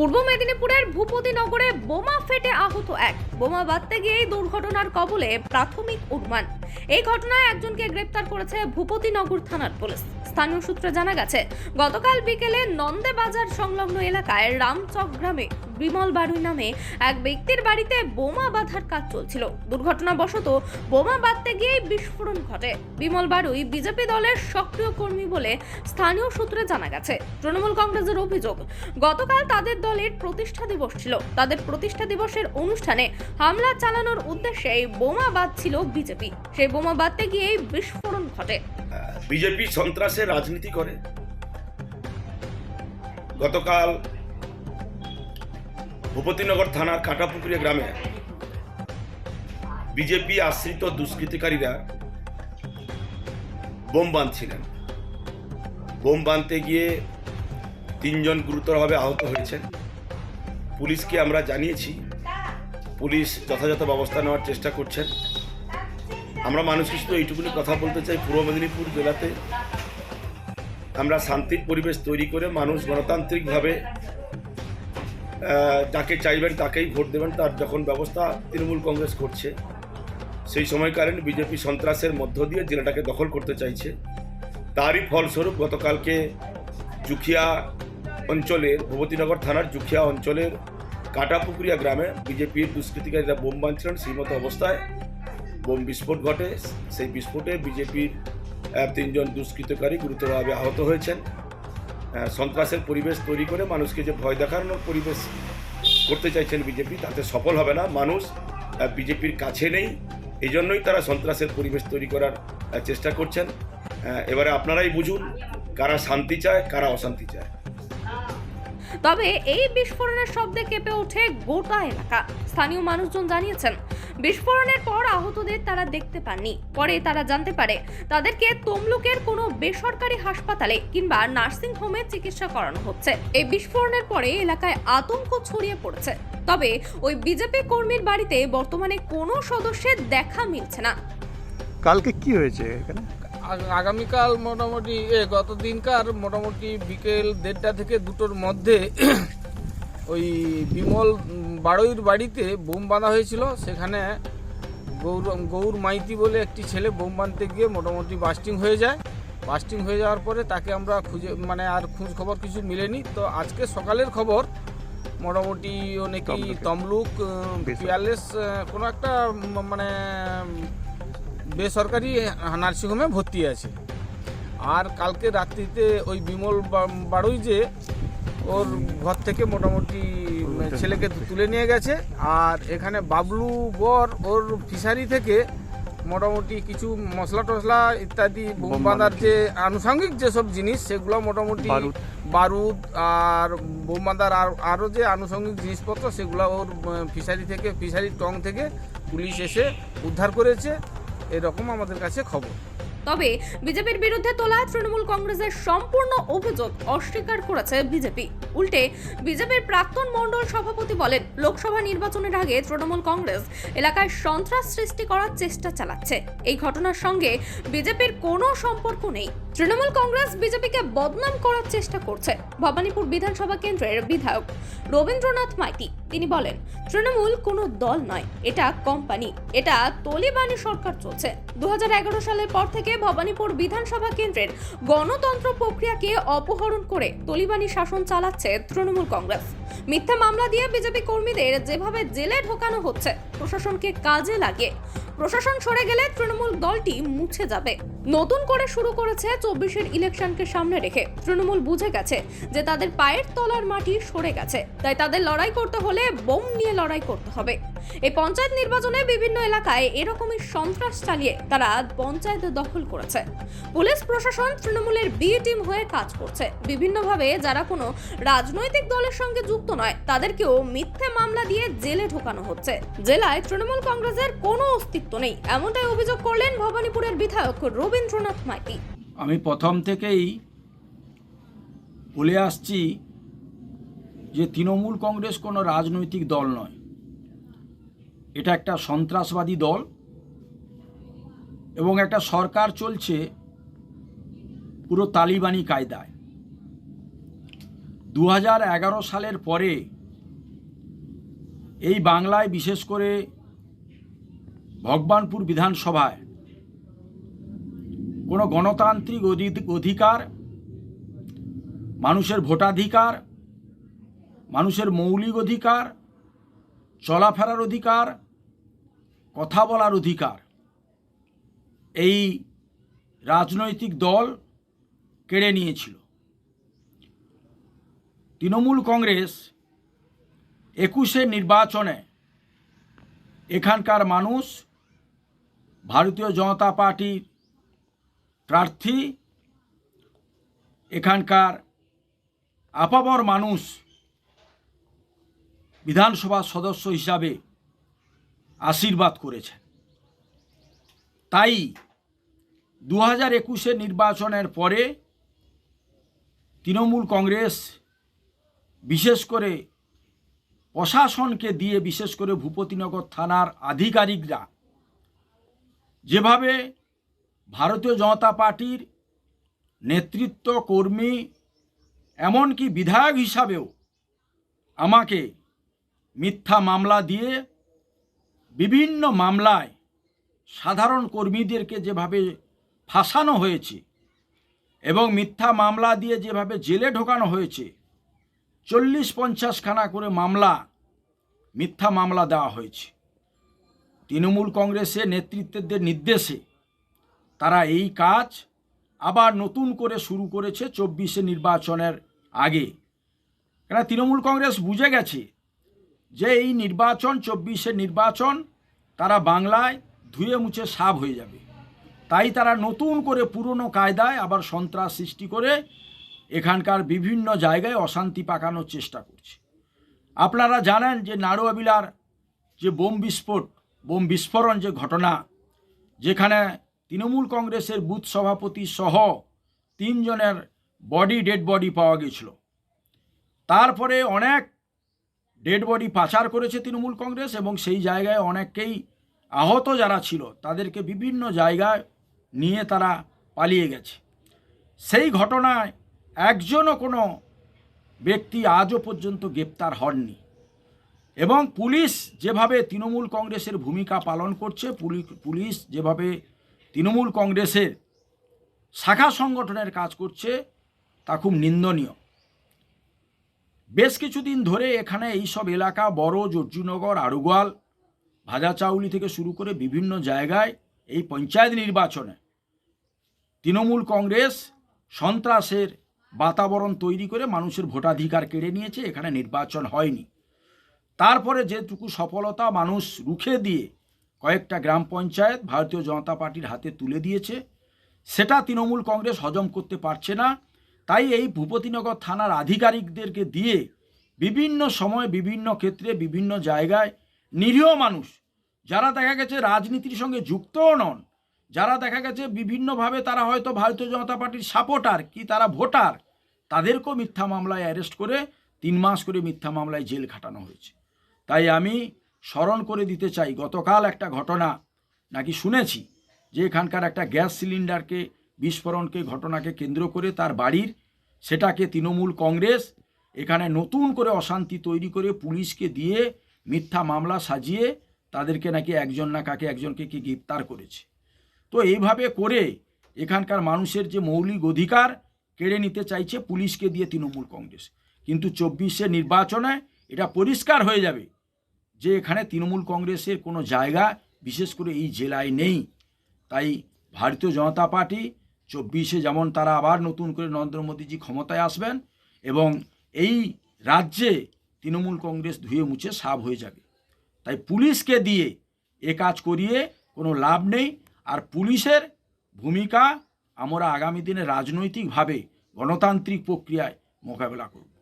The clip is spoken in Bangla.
পূর্ব মেদিনীপুরের ভূপতিনগরে বোমা ফেটে আহত এক। বোমা বাঁধতে গিয়ে দুর্ঘটনার কবলে প্রাথমিক অনুমান এই ঘটনায় একজনকে গ্রেপ্তার করেছে ভূপতিনগর থানার পুলিশ। স্থানীয় সূত্রে জানা গেছে, গতকাল বিকেলে নন্দে বাজার সংলগ্ন এলাকায় রামচক গ্রামে বিমল বাড়ুই নামে এক ব্যক্তির বাড়িতে বোমা বাঁধার কাজ চলছিল। দুর্ঘটনাবশত বোমা বাঁধতে গিয়েই বিস্ফোরণ ঘটে। বিমল বাড়ুই বিজেপি দলের সক্রিয় কর্মী বলে স্থানীয় সূত্রে জানা গেছে। তৃণমূল কংগ্রেসের অভিযোগ, গতকাল তাদের দলের প্রতিষ্ঠা দিবস ছিল। তাদের প্রতিষ্ঠা দিবসের অনুষ্ঠানে হামলা চালানোর উদ্দেশ্যে বোমা বাঁধছিল বিজেপি। সেই বোমা বাঁধতে গিয়েই বিস্ফোরণ ঘটে। বিজেপি সন্ত্রাসের রাজনীতি করে। গতকাল ভূপতিনগর থানার কাঁটাপুকুরিয়া গ্রামে বিজেপি আশ্রিত দুষ্কৃতিকারীরা বোম বাঁধছিলেন। বোম বাঁধতে গিয়ে তিনজন গুরুতরভাবে আহত হয়েছেন। পুলিশকে আমরা জানিয়েছি। পুলিশ যথাযথ ব্যবস্থা নেওয়ার চেষ্টা করছেন। আমরা মানুষকে শুধু এইটুকুনি কথা বলতে চাই, পূর্ব মেদিনীপুর জেলাতে আমরা শান্তির পরিবেশ তৈরি করে মানুষ গণতান্ত্রিকভাবে যাকে চাইবেন তাকেই ভোট দেবেন, তার যখন ব্যবস্থা তৃণমূল কংগ্রেস করছে, সেই সময়কালীন বিজেপি সন্ত্রাসের মধ্য দিয়ে জেলাটাকে দখল করতে চাইছে। তারই ফলস্বরূপ গতকালকে জুখিয়া অঞ্চলের ভূপতিনগর থানার জুখিয়া অঞ্চলের কাটাপুকুরিয়া গ্রামে বিজেপির দুষ্কৃতিকারীরা বোম বাঁধছিলেন সেই মতো অবস্থায় বোম বিস্ফোট ঘটে। সেই বিস্ফোটে বিজেপির তিনজন দুষ্কৃতকারী গুরুতরভাবে আহত হয়েছেন। সন্ত্রাসের পরিবেশ তৈরি করে মানুষকে যে ভয় দেখানোর পরিবেশ করতে চাইছেন বিজেপি, তাতে সফল হবে না। মানুষ বিজেপির কাছে নেই। এই জন্যই তারা সন্ত্রাসের পরিবেশ তৈরি করার চেষ্টা করছেন। এবারে আপনারাই বুঝুন কারা শান্তি চায়, কারা অশান্তি চায়। তবে এই বিস্ফোরণের শব্দে কেঁপে ওঠে গোটা এলাকা। স্থানীয় মানুষজন জানিয়েছেন বিস্ফোরণের পর আহতদের তারা দেখতে পাননি। পরে তারা জানতে পারে তাদেরকে তমলুকের কোনো বেসরকারি হাসপাতালে কিংবা নার্সিং হোমে চিকিৎসা করানো হচ্ছে। এই বিস্ফোরণের পরে এলাকায় আতঙ্ক ছড়িয়ে পড়েছে। তবে ওই বিজেপি কর্মীর বাড়িতে বর্তমানে কোনো সদস্যের দেখা মিলছে না। কালকে কি হয়েছে এখানে? আগামীকাল মোটামুটি এ গত দিনকার মোটামুটি বিকেল দেড়টা থেকে দুটোর মধ্যে ওই বিমল উম, বাড়ইর বাড়িতে বোম বাঁধা হয়েছিল। সেখানে গৌর গৌর মাইতি বলে একটি ছেলে বোম বাঁধতে গিয়ে মোটামুটি বাস্টিং হয়ে যায়। বাস্টিং হয়ে যাওয়ার পরে তাকে আমরা খুঁজে মানে আর খোঁজ খবর কিছু মিলেনি। তো আজকে সকালের খবর মোটামুটি ও নাকি তমলুক। পিয়ালেস কোনো একটা মানে বেসরকারি নার্সিংহোমে ভর্তি আছে। আর কালকে রাত্রিতে ওই বিমল বাড়ুই যে ওর ঘর থেকে মোটামুটি ছেলেকে তুলে নিয়ে গেছে। আর এখানে বাবলু বর ওর ফিশারি থেকে মোটামুটি কিছু মশলা টসলা ইত্যাদি বোম বোম বাঁধার যে আনুষঙ্গিক যেসব জিনিস সেগুলো মোটামুটি বারুদ। আর বোম বাঁধার আর আরও যে আনুষঙ্গিক জিনিসপত্র সেগুলো ওর ফিশারি থেকে ফিশারির টং থেকে পুলিশ এসে উদ্ধার করেছে। এরকম আমাদের কাছে খবর। তবে বিজেপির বিরুদ্ধে তোলা তৃণমূল কংগ্রেসের সম্পূর্ণ অভিযোগ অস্বীকার করেছে বিজেপি। উল্টে বিজেপির প্রাক্তন মণ্ডল সভাপতি বলেন, লোকসভা নির্বাচনের আগে তৃণমূল কংগ্রেস এলাকায় সন্ত্রাস সৃষ্টি করার চেষ্টা চালাচ্ছে। এই ঘটনার সঙ্গে বিজেপির কোনো সম্পর্ক নেই। তৃণমূল কংগ্রেস বিজেপিকে বদনাম করার চেষ্টা করছে ভবানীপুর বিধানসভা কেন্দ্রের বিধায়ক রবীন্দ্রনাথ মাইতি। তিনি বলেন, তৃণমূল কোনো দল নয়, এটা কোম্পানি। এটা তলিবানি সরকার চলছে। দুহাজার এগারো সালের পর থেকে ভবানীপুর বিধানসভা কেন্দ্রের গণতন্ত্র প্রক্রিয়াকে অপহরণ করে তলিবানি শাসন চালাচ্ছে তৃণমূল কংগ্রেস। মিথ্যা মামলা দিয়ে বিজেপি কর্মীদের যেভাবে জেলে ঢোকানো হচ্ছে, প্রশাসনকে কাজে লাগে প্রশাসন সরে গেলে তৃণমূল দলটি মুছে যাবে। নতুন করে শুরু করেছে চব্বিশের ইলেকশনকে সামনে রেখে। তৃণমূল বুঝে গেছে যে তাদের পায়ের তলার মাটি সরে গেছে। তাই তাদের লড়াই করতে হলে বোম নিয়ে লড়াই করতে হবে। এই পঞ্চায়েত নির্বাচনে বিভিন্ন এলাকায় এরকমই সন্ত্রাস চালিয়ে তারা পঞ্চায়েত দখল করেছে। পুলিশ প্রশাসন তৃণমূলের বি টিম হয়ে কাজ করছে। বিভিন্নভাবে যারা কোনো রাজনৈতিক দলের সঙ্গে যুক্ত নয়, তাদেরকেও মিথ্যে মামলা দিয়ে জেলে ঢোকানো হচ্ছে। জেলায় তৃণমূল কংগ্রেসের কোনো অস্তিত্ব নেই। এমনটাই অভিযোগ করলেন ভবানীপুরের বিধায়ক রবীন্দ্রনাথ মাইতি। আমি প্রথম থেকেই বলে আসছি যে তৃণমূল কংগ্রেস কোনো রাজনৈতিক দল নয়। এটা একটা সন্ত্রাসবাদী দল এবং একটা সরকার চলছে পুরো তালিবানি কায়দায়। দু সালের পরে এই বাংলায় বিশেষ করে ভগবানপুর বিধানসভায় কোনো গণতান্ত্রিক অধি- অধিকার, মানুষের ভোটাধিকার, মানুষের মৌলিক অধিকার, চলাফেরার অধিকার, কথা বলার অধিকার। এই রাজনৈতিক দল কেড়ে নিয়েছিল। তৃণমূল কংগ্রেস একুশে নির্বাচনে এখানকার মানুষ, ভারতীয় জনতা পার্টির প্রার্থী, এখানকার আপাবর মানুষ, বিধানসভা সদস্য হিসাবে আশীর্বাদ করেছে তাই দু হাজার একুশে নির্বাচনের পরে তৃণমূল কংগ্রেস বিশেষ করে প্রশাসনকে দিয়ে, বিশেষ করে ভূপতিনগর থানার আধিকারিকরা যেভাবে ভারতীয় জনতা পার্টির নেতৃত্ব কর্মী এমনকি বিধায়ক হিসাবেও আমাকে মিথ্যা মামলা দিয়ে বিভিন্ন মামলায় সাধারণ কর্মীদেরকে যেভাবে ফাঁসানো হয়েছে এবং মিথ্যা মামলা দিয়ে যেভাবে জেলে ঢোকানো হয়েছে চল্লিশ পঞ্চাশখানা করে মামলা, মিথ্যা মামলা দেওয়া হয়েছে। তৃণমূল কংগ্রেসের নেতৃত্বদের নির্দেশে তারা এই কাজ আবার নতুন করে শুরু করেছে চব্বিশে নির্বাচনের আগে। কেন তৃণমূল কংগ্রেস বুঝে গেছে যে এই নির্বাচন চব্বিশের নির্বাচন তারা বাংলায় ধুয়ে মুছে সাব হয়ে যাবে। তাই তারা নতুন করে পুরনো কায়দায় আবার সন্ত্রাস সৃষ্টি করে এখানকার বিভিন্ন জায়গায় অশান্তি পাকানোর চেষ্টা করছে। আপনারা জানেন যে নাড়ুয়াবিলার যে বোম বিস্ফোট, বোম বিস্ফোরণ যে ঘটনা, যেখানে তৃণমূল কংগ্রেসের বুথ সভাপতি সহ তিনজনের বডি, ডেড বডি পাওয়া গেছিল। তারপরে অনেক ডেড বডি পাচার করেছে তৃণমূল কংগ্রেস এবং সেই জায়গায় অনেককেই আহত যারা ছিল, তাদেরকে বিভিন্ন জায়গায় নিয়ে তারা পালিয়ে গেছে। সেই ঘটনায় একজনও কোনো ব্যক্তি আজও পর্যন্ত গ্রেপ্তার হননি এবং পুলিশ যেভাবে তৃণমূল কংগ্রেসের ভূমিকা পালন করছে পুলি- পুলিশ যেভাবে তৃণমূল কংগ্রেসের শাখা সংগঠনের কাজ করছে, তা খুব নিন্দনীয়। বেশ কিছুদিন ধরে এখানে এই সব এলাকা, বড় জর্জুনগর আড়ুগোয়াল ভাজাচাউলি থেকে শুরু করে বিভিন্ন জায়গায় এই পঞ্চায়েত নির্বাচনে তৃণমূল কংগ্রেস সন্ত্রাসের বাতাবরণ তৈরি করে মানুষের ভোটাধিকার কেড়ে নিয়েছে, এখানে নির্বাচন হয়নি। তারপরে যেটুকু সফলতা মানুষ রুখে দিয়ে কয়েকটা গ্রাম পঞ্চায়েত ভারতীয় জনতা পার্টির হাতে তুলে দিয়েছে। সেটা তৃণমূল কংগ্রেস হজম করতে পারছে না। তাই এই ভূপতিনগর থানার আধিকারিকদেরকে দিয়ে বিভিন্ন সময় বিভিন্ন ক্ষেত্রে, বিভিন্ন জায়গায় নিরীহ মানুষ, যারা দেখা গেছে রাজনীতির সঙ্গে যুক্তও নন, যারা দেখা গেছে বিভিন্নভাবে তারা হয়তো ভারতীয় জনতা পার্টির সাপোর্টার কি তারা ভোটার, তাদেরকেও মিথ্যা মামলায় অ্যারেস্ট করে তিন মাস করে মিথ্যা মামলায় জেল খাটানো হয়েছে। তাই আমি স্মরণ করে দিতে চাই। গতকাল একটা ঘটনা নাকি শুনেছি যে এখানকার একটা গ্যাস সিলিন্ডারকে, বিস্ফোরণকে ঘটনাকে কেন্দ্র করে তার বাড়ির, সেটাকে তৃণমূল কংগ্রেস এখানে নতুন করে অশান্তি তৈরি করে পুলিশকে দিয়ে মিথ্যা মামলা সাজিয়ে তাদেরকে নাকি একজন না কাকে একজনকে কি গ্রেপ্তার করেছে। তো এইভাবে করে এখানকার মানুষের যে মৌলিক অধিকার কেড়ে নিতে চাইছে পুলিশকে দিয়ে তৃণমূল কংগ্রেস। কিন্তু চব্বিশে নির্বাচনে এটা পরিষ্কার হয়ে যাবে। যে এখানে তৃণমূল কংগ্রেসের কোনো জায়গা, বিশেষ করে এই জেলায় নেই। তাই ভারতীয় জনতা পার্টি চব্বিশে যেমন তারা আবার নতুন করে নরেন্দ্র মোদীজি ক্ষমতায় আসবেন এবং এই রাজ্যে তৃণমূল কংগ্রেস ধুয়ে মুছে সাফ হয়ে যাবে। তাই পুলিশকে দিয়ে এ কাজ করিয়ে কোনো লাভ নেই। আর পুলিশের ভূমিকা আমরা আগামী দিনে রাজনৈতিকভাবে গণতান্ত্রিক প্রক্রিয়ায় মোকাবেলা করব।